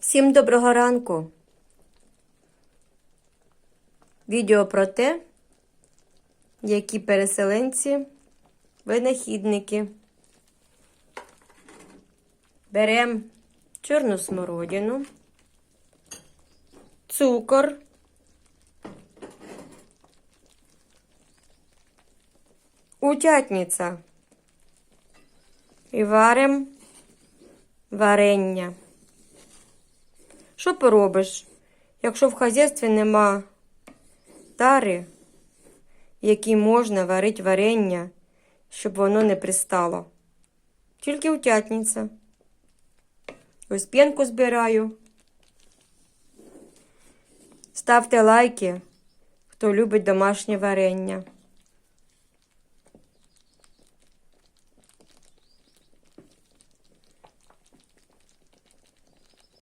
Всім доброго ранку. Відео про те, які переселенці винахідники. Беремо чорну смородину, цукор, утятниця і варимо варення. Що поробиш, якщо в хазяйстві нема тари, в якій можна варити варення, щоб воно не пристало? Тільки утятниця. Ось п'янку збираю. Ставте лайки, хто любить домашнє варення.